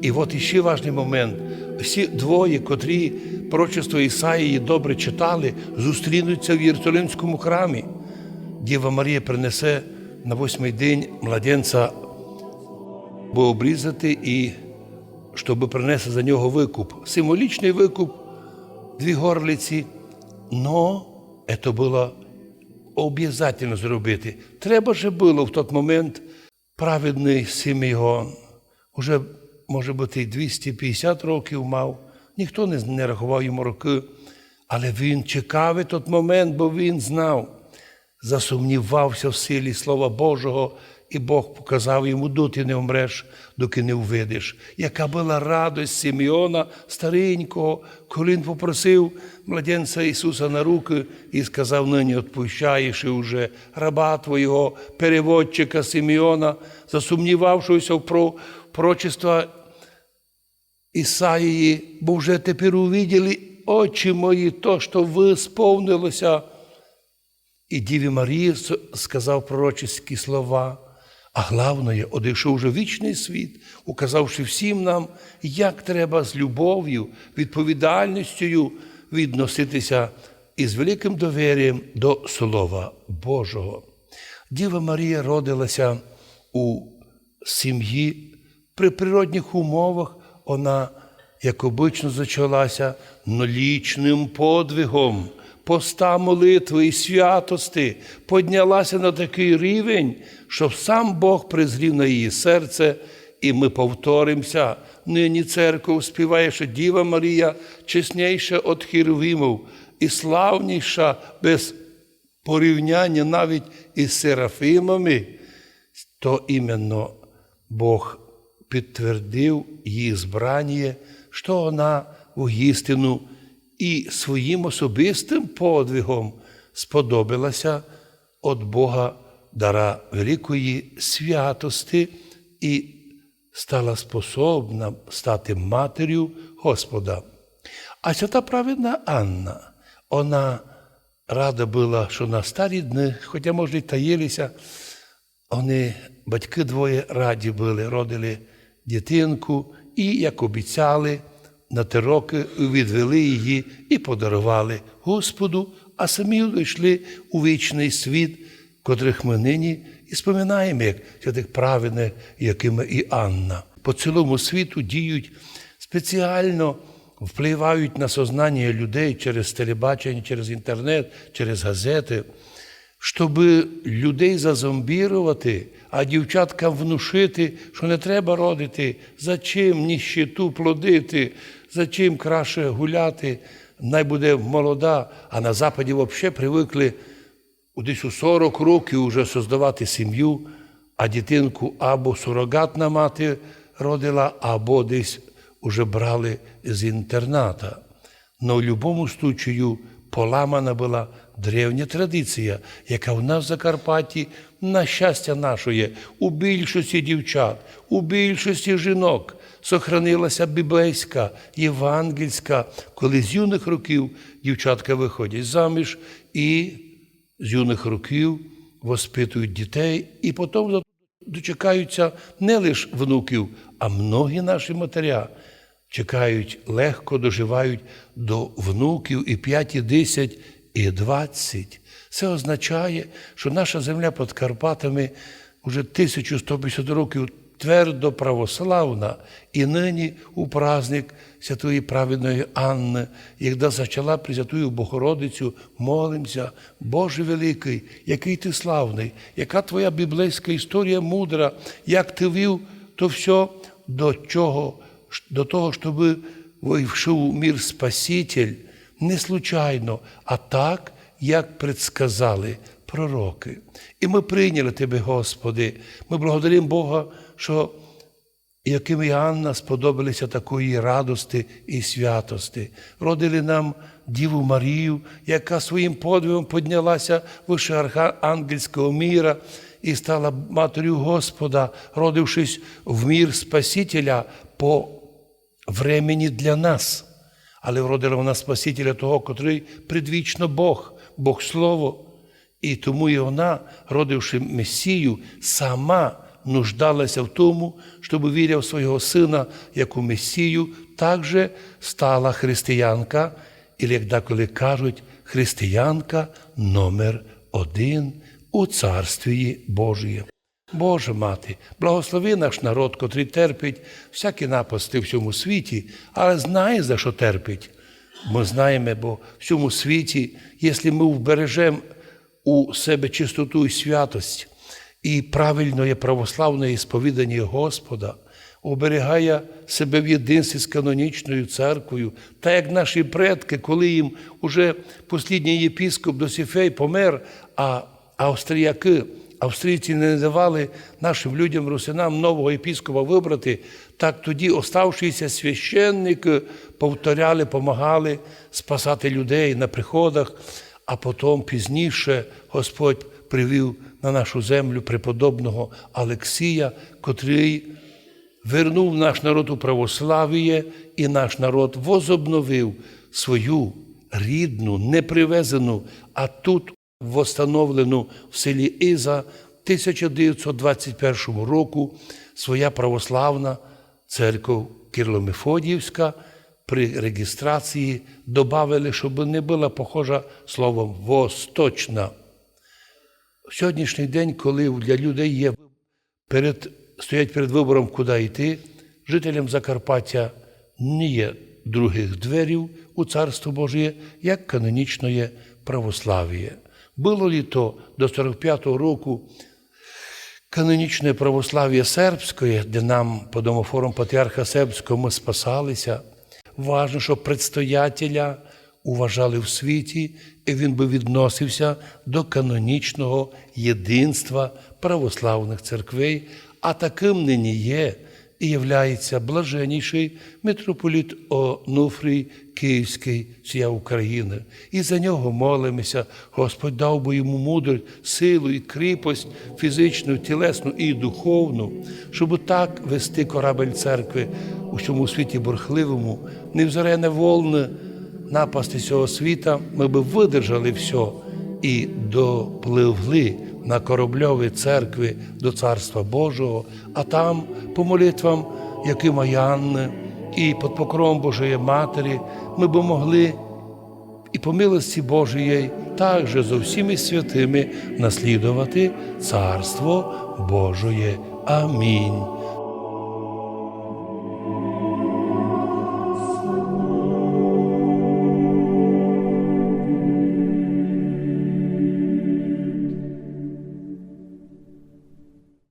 І от іще важний момент. Всі двоє, котрі пророчество Ісаїї добре читали, зустрінуться в Єрусалимському храмі. Діва Марія принесе на восьмий день младенця обрізати і щоб принести за нього викуп. Символічний викуп, дві горлиці. Но це було обов'язково зробити. Треба же було в той момент праведний Симеон, уже, може бути, і 250 років мав, ніхто не, рахував йому роки, але він чекав той момент, бо він знав, засумнівався в силі Слова Божого, і Бог показав йому, доти не вмреш, доки не увидиш. Яка була радость Симеона старенького, коли він попросив младенця Ісуса на руки і сказав, нині відпущаєш уже раба Твого, переводчика Симеона, засумнівавшися в про- пророчества Ісаїї, бо вже тепер увиділи очі мої, то, що ви сповнилося. І Діві Марії сказав пророчеські слова, а головне, одійшов вже в вічний світ, указавши всім нам, як треба з любов'ю, відповідальністю відноситися із великим довір'ям до Слова Божого. Діва Марія родилася у сім'ї при природних умовах. Вона, як обично, зачалася нолічним подвигом, поста молитви і святости, поднялася на такий рівень, що сам Бог призрів на її серце, і ми повторимося. Нині церква співає, що Діва Марія чесніша від хіровимів і славніша без порівняння навіть із серафимами, то іменно Бог підтвердив її збрання, що вона в істину і своїм особистим подвигом сподобалася від Бога дара великої святости і стала способна стати матір'ю Господа. А свята праведна Анна, вона рада була, що на старі дні, хоча, може, й таїлися, вони, батьки двоє раді були, родили дитинку і, як обіцяли, на ті роки відвели її і подарували Господу, а самі йшли у вічний світ, котрих ми нині і споминаємо, як святих праведних, якими і Анна. По цілому світу діють спеціально впливають на сознання людей через телебачення, через інтернет, через газети, щоб людей зазомбірувати, а дівчаткам внушити, що не треба родити, за чим ніщиту плодити, за чим краще гуляти, най буде молода, а на Западі взагалі привикли десь у 40 років вже создавати сім'ю, а дитинку або сурогатна мати родила, або десь уже брали з інтерната. Но в будь-якому случаю поламана була древня традиція, яка в нас в Закарпатті, на щастя нашої, у більшості дівчат, у більшості жінок сохранилася біблейська, євангельська, коли з юних років дівчатка виходять заміж і з юних років воспитують дітей, і потім дочекаються не лише внуків, а многі наші матеря чекають легко, доживають до внуків і 5, і 10, і 20. Це означає, що наша земля під Карпатами вже 1150 років твердо православна, і нині у праздник Святої праведної Анни, якда зачала Пресвятую Богородицю, молимося, Боже великий, який ти славний, яка твоя біблейська історія мудра, як ти вів то все до чого, до того, щоб вийшов у мір Спаситель, не случайно, а так, як предсказали пророки. І ми прийняли Тебе, Господи. Ми благодаримо Бога, що яким і Анна сподобалися такої радости і святости. Родили нам Діву Марію, яка своїм подвигом піднялася вище архангельського міра і стала матір'ю Господа, родившись в мір Спасителя по времені для нас. Але вродила вона Спасителя того, котрий предвічно Бог, Бог Слово. І тому і вона, родивши Месію, сама нуждалася в тому, щоб віряв свого сина як у Месію, також стала християнка, і як деколи кажуть, християнка номер один у Царстві Божіє. Боже мати, благослови наш народ, котрий терпить всякі напасти в цьому світі, але знає, за що терпить. Ми знаємо, бо в цьому світі, якщо ми вбережемо у себе чистоту і святость і правильне православне сповідання Господа, оберігає себе в єдинстві з канонічною церквою, та як наші предки, коли їм уже послідній єпіскоп Досифей помер, а австріяки, австрійці не давали нашим людям, русинам, нового єпіскопа вибрати, так тоді оставшися священники повторяли, помагали спасати людей на приходах, а потім пізніше Господь привів на нашу землю преподобного Алексія, котрий вернув наш народ у православ'я, і наш народ возобновив свою рідну, не привезену, а тут восстановлену в селі Іза 1921 року своя православна церква Кирло-Мефодіївська при реєстрації додали, щоб не була похожа словом восточна. В сьогоднішній день, коли для людей є перед, стоять перед вибором, куди йти, жителям Закарпаття не є других дверів у Царство Божє, як канонічне православ'я. Було ли то до 45-го року. Канонічне православ'я сербське, де нам по домофорам патріарха Сербського ми спасалися, важно, щоб предстоятеля уважали в світі, і він би відносився до канонічного єдинства православних церквей, а таким нині є і являється блаженніший митрополіт Онуфрій Київський, сія України. І за нього молимося. Господь дав би йому мудрість, силу і кріпость фізичну, тілесну і духовну, щоб так вести корабель церкви у цьому світі бурхливому, невзорене волне напасти цього світа, ми би видержали все і допливли на корабльові церкви до Царства Божого, а там, по молитвам Якима Янни і під покровом Божої Матері, ми би могли і по милості Божої також з всіми святими наслідувати Царство Божоє. Амінь.